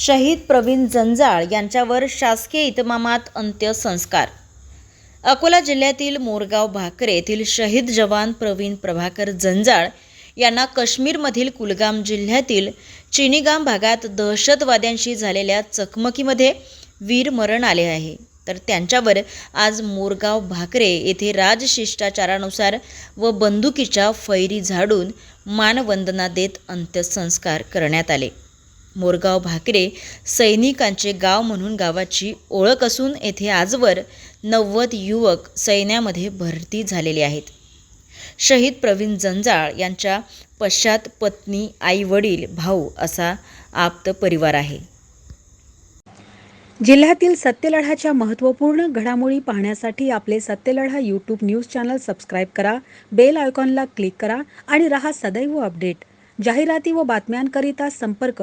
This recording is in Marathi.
शहीद प्रवीण जंजाळ यांच्यावर शासकीय इतमामात अंत्यसंस्कार. अकोला जिल्ह्यातील मोरगाव भाकरे येथील शहीद जवान प्रवीण प्रभाकर जंजाळ यांना काश्मीरमधील कुलगाम जिल्ह्यातील चिनीगाम भागात दहशतवाद्यांशी झालेल्या चकमकीमध्ये वीरमरण आले आहे. तर त्यांच्यावर आज मोरगाव भाकरे येथे राजशिष्टाचारानुसार व बंदुकीच्या फैरी झाडून मानवंदना देत अंत्यसंस्कार करण्यात आले. मोरगाव भाकरे सैनिकांचे गाव म्हणून गावाची ओळख असून येथे आजवर नव्वद युवक सैन्यामध्ये भरती झालेले आहेत. शहीद प्रवीण जंजाळ यांच्या पश्चात पत्नी आई वडील भाऊ असा आप्त परिवार आहे. जिल्ह्यातील सत्यलढाच्या महत्त्वपूर्ण घडामोडी पाहण्यासाठी आपले Satyaladha YouTube news channel subscribe करा बेल आयकॉनला क्लिक करा आणि रहा सदैव अपडेट जाहिराती व बातम्यांकरिता संपर्क